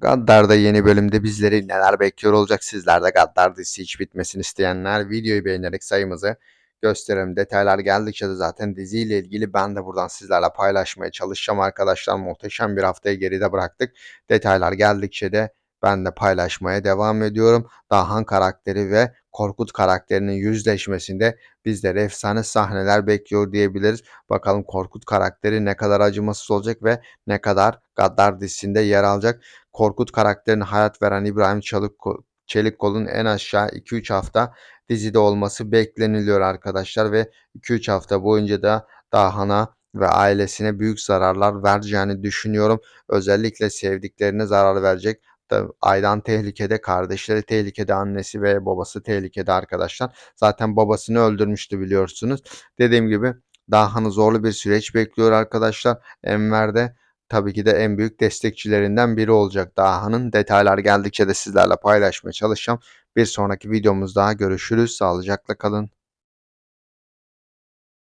Gaddar'da yeni bölümde bizleri neler bekliyor olacak sizler de Gaddar dizisi hiç bitmesini isteyenler videoyu beğenerek sayımızı gösterelim. Detaylar geldikçe de zaten diziyle ilgili ben de buradan sizlerle paylaşmaya çalışacağım arkadaşlar. Muhteşem bir haftayı geride bıraktık. Detaylar geldikçe de ben de paylaşmaya devam ediyorum. Dahan karakteri ve Korkut karakterinin yüzleşmesinde bizleri efsane sahneler bekliyor diyebiliriz. Bakalım Korkut karakteri ne kadar acımasız olacak ve ne kadar Gaddar dizisinde yer alacak. Korkut karakterine hayat veren İbrahim Çalık Çelikkol'un en aşağı 2-3 hafta dizide olması bekleniliyor arkadaşlar ve 2-3 hafta boyunca da Dahan'a ve ailesine büyük zararlar vereceğini düşünüyorum. Özellikle sevdiklerine zarar verecek. Da- Aydan tehlikede, kardeşleri tehlikede, annesi ve babası tehlikede arkadaşlar. Zaten babasını öldürmüştü biliyorsunuz. Dediğim gibi Dahan'ı zorlu bir süreç bekliyor arkadaşlar. Enver de tabii ki de en büyük destekçilerinden biri olacak Daha'nın. Detaylar geldikçe de sizlerle paylaşmaya çalışacağım. Bir sonraki videomuzda görüşürüz. Sağlıcakla kalın.